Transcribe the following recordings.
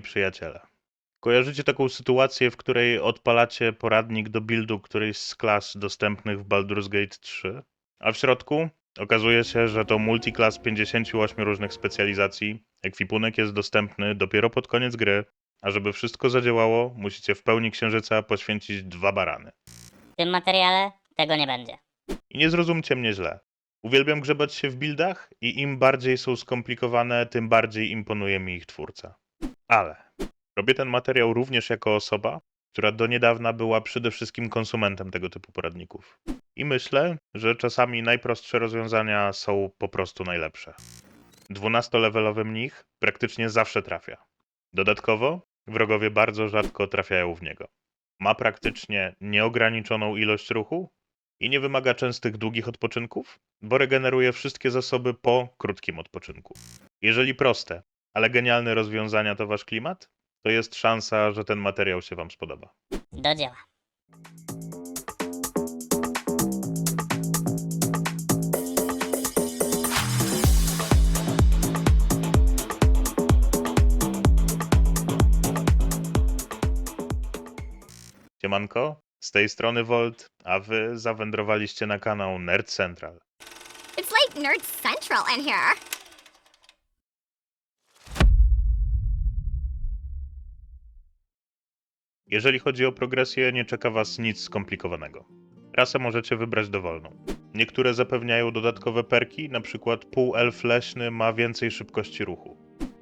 moi przyjaciele. Kojarzycie taką sytuację, w której odpalacie poradnik do buildu którejś z klas dostępnych w Baldur's Gate 3, a w środku okazuje się, że to multiklas 58 różnych specjalizacji. Ekwipunek jest dostępny dopiero pod koniec gry, a żeby wszystko zadziałało, musicie w pełni księżyca poświęcić dwa barany. W tym materiale tego nie będzie. I nie zrozumcie mnie źle. Uwielbiam grzebać się w buildach i im bardziej są skomplikowane, tym bardziej imponuje mi ich twórca. Ale robię ten materiał również jako osoba, która do niedawna była przede wszystkim konsumentem tego typu poradników. I myślę, że czasami najprostsze rozwiązania są po prostu najlepsze. 12-levelowy mnich praktycznie zawsze trafia. Dodatkowo wrogowie bardzo rzadko trafiają w niego. Ma praktycznie nieograniczoną ilość ruchu i nie wymaga częstych długich odpoczynków, bo regeneruje wszystkie zasoby po krótkim odpoczynku. Jeżeli proste, ale genialne rozwiązania to wasz klimat, to jest szansa, że ten materiał się wam spodoba. Do dzieła. Siemanko, z tej strony Volt, a wy zawędrowaliście na kanał Nerd Central. It's like Nerd Central in here. Jeżeli chodzi o progresję, nie czeka Was nic skomplikowanego. Rasę możecie wybrać dowolną. Niektóre zapewniają dodatkowe perki, przykład półelf leśny ma więcej szybkości ruchu.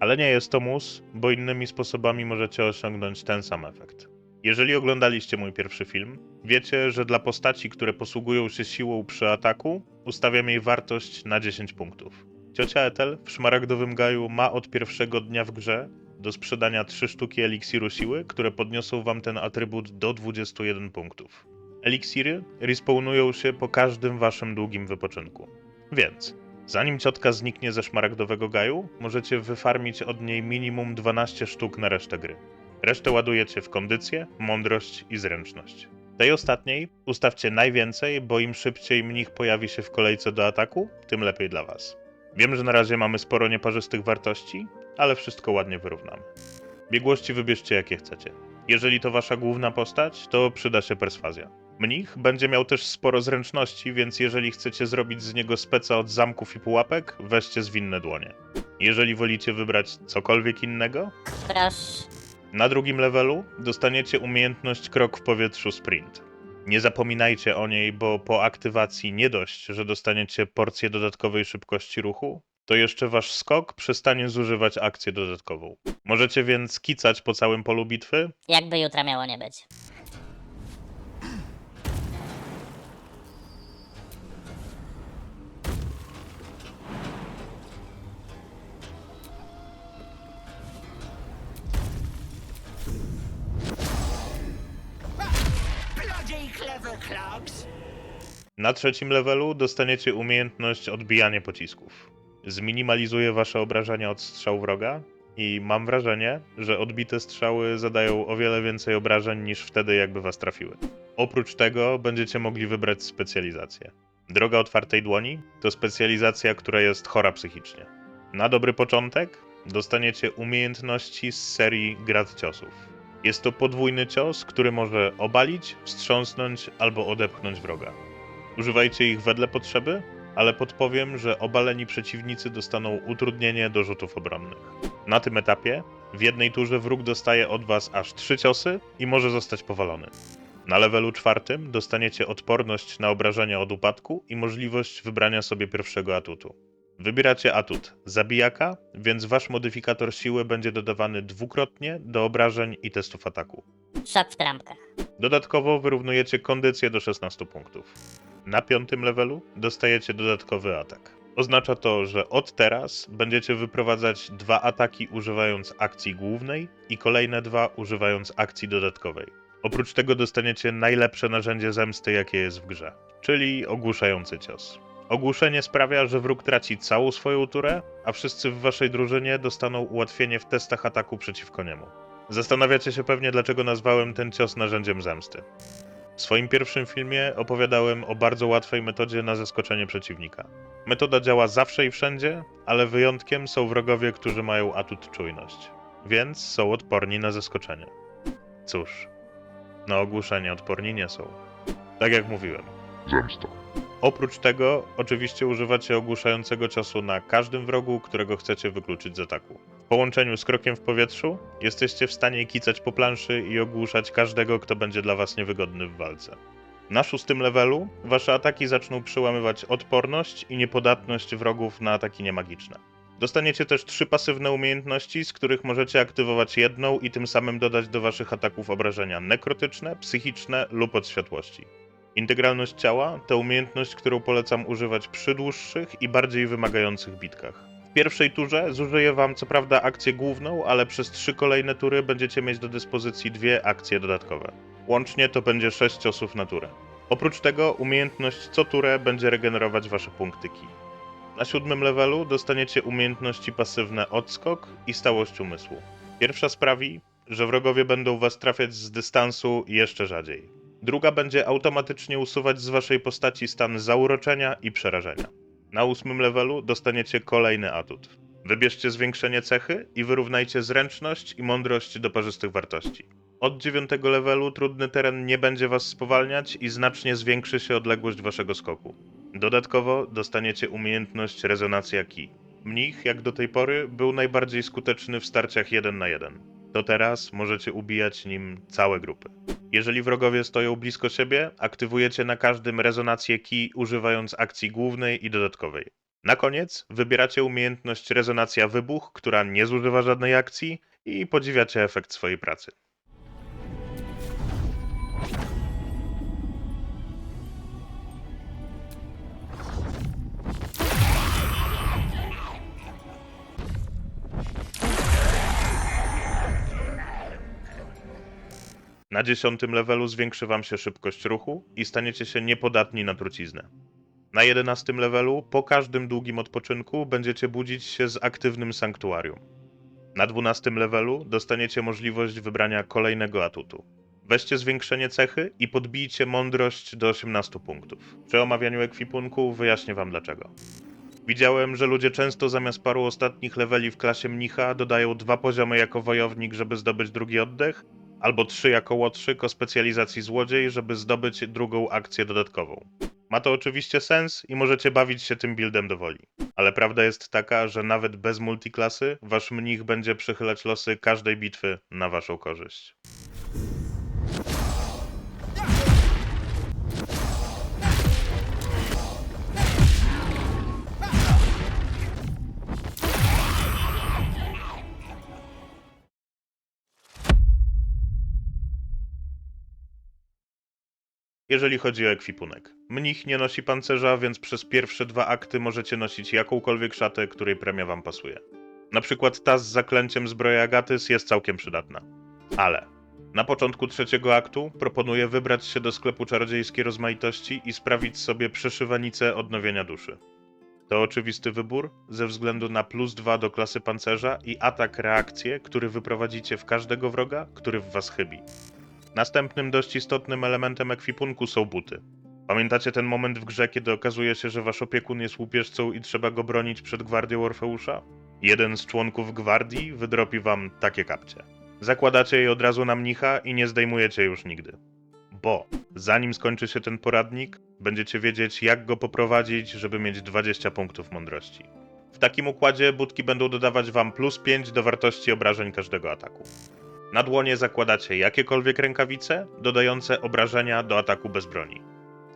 Ale nie jest to mus, bo innymi sposobami możecie osiągnąć ten sam efekt. Jeżeli oglądaliście mój pierwszy film, wiecie, że dla postaci, które posługują się siłą przy ataku, ustawiam jej wartość na 10 punktów. Ciocia Ethel w Szmaragdowym Gaju ma od pierwszego dnia w grze do sprzedania 3 sztuki eliksiru siły, które podniosą wam ten atrybut do 21 punktów. Eliksiry respawnują się po każdym waszym długim wypoczynku. Więc, zanim ciotka zniknie ze Szmaragdowego Gaju, możecie wyfarmić od niej minimum 12 sztuk na resztę gry. Resztę ładujecie w kondycję, mądrość i zręczność. Tej ostatniej ustawcie najwięcej, bo im szybciej mnich pojawi się w kolejce do ataku, tym lepiej dla was. Wiem, że na razie mamy sporo nieparzystych wartości, ale wszystko ładnie wyrównamy. Biegłości wybierzcie jakie chcecie. Jeżeli to wasza główna postać, to przyda się perswazja. Mnich będzie miał też sporo zręczności, więc jeżeli chcecie zrobić z niego speca od zamków i pułapek, weźcie zwinne dłonie. Jeżeli wolicie wybrać cokolwiek innego, Proszę. na drugim levelu dostaniecie umiejętność krok w powietrzu sprint. Nie zapominajcie o niej, bo po aktywacji nie dość, że dostaniecie porcję dodatkowej szybkości ruchu, to jeszcze wasz skok przestanie zużywać akcję dodatkową. Możecie więc kicać po całym polu bitwy, Jakby jutra miało nie być. Bloody clever clogs. Na trzecim levelu dostaniecie umiejętność odbijania pocisków. Zminimalizuje wasze obrażenia od strzał wroga i mam wrażenie, że odbite strzały zadają o wiele więcej obrażeń niż wtedy, jakby was trafiły. Oprócz tego będziecie mogli wybrać specjalizację. Droga otwartej dłoni to specjalizacja, która jest chora psychicznie. Na dobry początek dostaniecie umiejętności z serii Grad Ciosów. Jest to podwójny cios, który może obalić, wstrząsnąć albo odepchnąć wroga. Używajcie ich wedle potrzeby, ale podpowiem, że obaleni przeciwnicy dostaną utrudnienie do rzutów obronnych. Na tym etapie w jednej turze wróg dostaje od was aż trzy ciosy i może zostać powalony. Na levelu czwartym dostaniecie odporność na obrażenia od upadku i możliwość wybrania sobie pierwszego atutu. Wybieracie atut zabijaka, więc wasz modyfikator siły będzie dodawany dwukrotnie do obrażeń i testów ataku. Szok w trampkach. Dodatkowo wyrównujecie kondycję do 16 punktów. Na piątym levelu dostajecie dodatkowy atak. Oznacza to, że od teraz będziecie wyprowadzać dwa ataki używając akcji głównej i kolejne dwa używając akcji dodatkowej. Oprócz tego dostaniecie najlepsze narzędzie zemsty, jakie jest w grze, czyli ogłuszający cios. Ogłuszenie sprawia, że wróg traci całą swoją turę, a wszyscy w waszej drużynie dostaną ułatwienie w testach ataku przeciwko niemu. Zastanawiacie się pewnie, dlaczego nazwałem ten cios narzędziem zemsty. W swoim pierwszym filmie opowiadałem o bardzo łatwej metodzie na zaskoczenie przeciwnika. Metoda działa zawsze i wszędzie, ale wyjątkiem są wrogowie, którzy mają atut czujność. więc są odporni na zaskoczenie. Cóż, na ogłuszenie odporni nie są. Tak jak mówiłem. Zemsta. Oprócz tego, oczywiście używacie ogłuszającego czasu na każdym wrogu, którego chcecie wykluczyć z ataku. Połączeniu z krokiem w powietrzu jesteście w stanie kicać po planszy i ogłuszać każdego, kto będzie dla was niewygodny w walce. Na szóstym levelu wasze ataki zaczną przełamywać odporność i niepodatność wrogów na ataki niemagiczne. Dostaniecie też trzy pasywne umiejętności, z których możecie aktywować jedną i tym samym dodać do waszych ataków obrażenia nekrotyczne, psychiczne lub od światłości. Integralność ciała to umiejętność, którą polecam używać przy dłuższych i bardziej wymagających bitkach. Pierwszej turze zużyję wam co prawda akcję główną, ale przez trzy kolejne tury będziecie mieć do dyspozycji dwie akcje dodatkowe. Łącznie to będzie 6 osób na turę. Oprócz tego umiejętność co turę będzie regenerować wasze punkty ki. Na siódmym levelu dostaniecie umiejętności pasywne odskok i stałość umysłu. Pierwsza sprawi, że wrogowie będą was trafiać z dystansu jeszcze rzadziej. Druga będzie automatycznie usuwać z waszej postaci stan zauroczenia i przerażenia. Na ósmym levelu dostaniecie kolejny atut. Wybierzcie zwiększenie cechy i wyrównajcie zręczność i mądrość do parzystych wartości. Od dziewiątego levelu trudny teren nie będzie was spowalniać i znacznie zwiększy się odległość waszego skoku. Dodatkowo dostaniecie umiejętność rezonacja ki. Mnich, jak do tej pory, był najbardziej skuteczny w starciach 1 na 1. To teraz możecie ubijać nim całe grupy. Jeżeli wrogowie stoją blisko siebie, aktywujecie na każdym rezonację ki używając akcji głównej i dodatkowej. Na koniec wybieracie umiejętność rezonacja wybuch, która nie zużywa żadnej akcji i podziwiacie efekt swojej pracy. Na dziesiątym levelu zwiększy wam się szybkość ruchu i staniecie się niepodatni na truciznę. Na jedenastym levelu po każdym długim odpoczynku będziecie budzić się z aktywnym sanktuarium. Na dwunastym levelu dostaniecie możliwość wybrania kolejnego atutu. Weźcie zwiększenie cechy i podbijcie mądrość do 18 punktów. Przy omawianiu ekwipunku wyjaśnię wam dlaczego. Widziałem, że ludzie często zamiast paru ostatnich leveli w klasie mnicha dodają dwa poziomy jako wojownik, żeby zdobyć drugi oddech, albo trzy jako łotrzyk o specjalizacji złodziej, żeby zdobyć drugą akcję dodatkową. Ma to oczywiście sens i możecie bawić się tym buildem do woli. Ale prawda jest taka, że nawet bez multiklasy wasz mnich będzie przychylać losy każdej bitwy na waszą korzyść. Jeżeli chodzi o ekwipunek. Mnich nie nosi pancerza, więc przez pierwsze dwa akty możecie nosić jakąkolwiek szatę, której premia wam pasuje. Na przykład ta z zaklęciem zbroja Agatys jest całkiem przydatna. Ale na początku trzeciego aktu proponuję wybrać się do sklepu czarodziejskiej rozmaitości i sprawić sobie przeszywanicę odnowienia duszy. To oczywisty wybór ze względu na plus 2 do klasy pancerza i atak reakcję, który wyprowadzicie w każdego wroga, który w was chybi. Następnym dość istotnym elementem ekwipunku są buty. Pamiętacie ten moment w grze, kiedy okazuje się, że wasz opiekun jest łupieżcą i trzeba go bronić przed gwardią Orfeusza? Jeden z członków gwardii wydropi wam takie kapcie. Zakładacie je od razu na mnicha i nie zdejmujecie już nigdy. Bo zanim skończy się ten poradnik, będziecie wiedzieć, jak go poprowadzić, żeby mieć 20 punktów mądrości. W takim układzie budki będą dodawać wam plus 5 do wartości obrażeń każdego ataku. Na dłonie zakładacie jakiekolwiek rękawice, dodające obrażenia do ataku bez broni.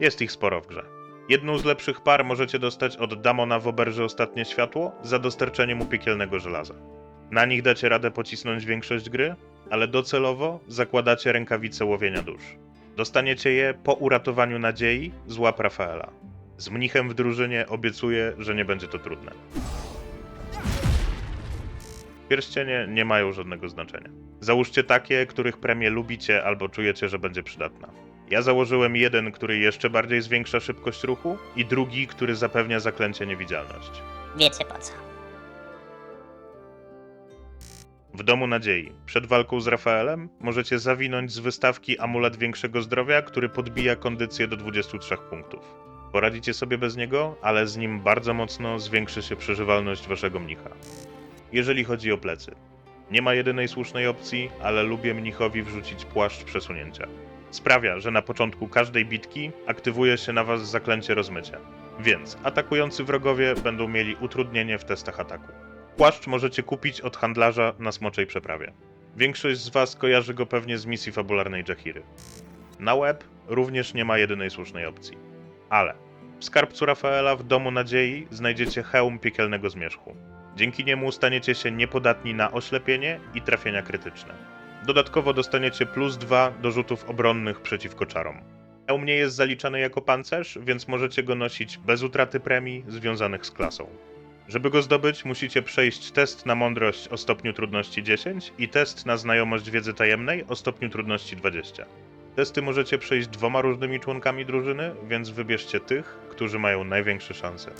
Jest ich sporo w grze. Jedną z lepszych par możecie dostać od Damona w oberży Ostatnie Światło za dostarczenie mu piekielnego żelaza. Na nich dacie radę pocisnąć większość gry, ale docelowo zakładacie rękawice łowienia dusz. Dostaniecie je po uratowaniu nadziei z łap Rafaela. Z mnichem w drużynie obiecuję, że nie będzie to trudne. Pierścienie nie mają żadnego znaczenia. Załóżcie takie, których premię lubicie albo czujecie, że będzie przydatna. Ja założyłem jeden, który jeszcze bardziej zwiększa szybkość ruchu i drugi, który zapewnia zaklęcie niewidzialność. Wiecie po co. W Domu Nadziei, przed walką z Rafaelem, możecie zawinąć z wystawki amulet większego zdrowia, który podbija kondycję do 23 punktów. Poradzicie sobie bez niego, ale z nim bardzo mocno zwiększy się przeżywalność waszego mnicha. Jeżeli chodzi o plecy. Nie ma jedynej słusznej opcji, ale lubię mnichowi wrzucić płaszcz przesunięcia. Sprawia, że na początku każdej bitki aktywuje się na was zaklęcie rozmycia. Więc atakujący wrogowie będą mieli utrudnienie w testach ataku. Płaszcz możecie kupić od handlarza na Smoczej Przeprawie. Większość z was kojarzy go pewnie z misji fabularnej Jahiry. Na web również nie ma jedynej słusznej opcji. Ale w skarbcu Rafaela w Domu Nadziei znajdziecie hełm piekielnego zmierzchu. Dzięki niemu staniecie się niepodatni na oślepienie i trafienia krytyczne. Dodatkowo dostaniecie plus 2 do rzutów obronnych przeciwko czarom. Hełm nie jest zaliczany jako pancerz, więc możecie go nosić bez utraty premii związanych z klasą. Żeby go zdobyć, musicie przejść test na mądrość o stopniu trudności 10 i test na znajomość wiedzy tajemnej o stopniu trudności 20. Testy możecie przejść dwoma różnymi członkami drużyny, więc wybierzcie tych, którzy mają największe szanse.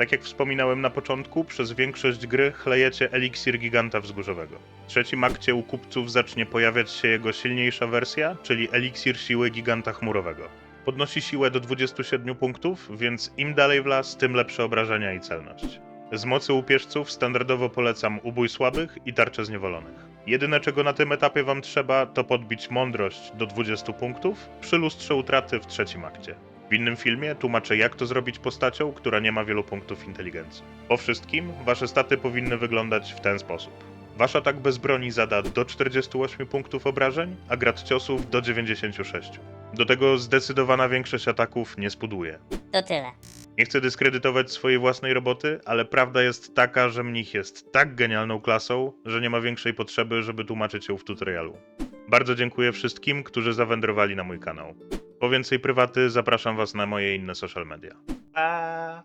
Tak jak wspominałem na początku, przez większość gry chlejecie eliksir giganta wzgórzowego. W trzecim akcie u kupców zacznie pojawiać się jego silniejsza wersja, czyli eliksir siły giganta chmurowego. Podnosi siłę do 27 punktów, więc im dalej w las, tym lepsze obrażenia i celność. Z mocy upierzców standardowo polecam ubój słabych i tarcze zniewolonych. Jedyne czego na tym etapie wam trzeba, to podbić mądrość do 20 punktów przy lustrze utraty w trzecim akcie. W innym filmie tłumaczę jak to zrobić postacią, która nie ma wielu punktów inteligencji. Po wszystkim, wasze staty powinny wyglądać w ten sposób. Wasz atak bez broni zada do 48 punktów obrażeń, a grad ciosów do 96. Do tego zdecydowana większość ataków nie spuduje. To tyle. Nie chcę dyskredytować swojej własnej roboty, ale prawda jest taka, że mnich jest tak genialną klasą, że nie ma większej potrzeby, żeby tłumaczyć ją w tutorialu. Bardzo dziękuję wszystkim, którzy zawędrowali na mój kanał. Po więcej prywaty zapraszam Was na moje inne social media. A...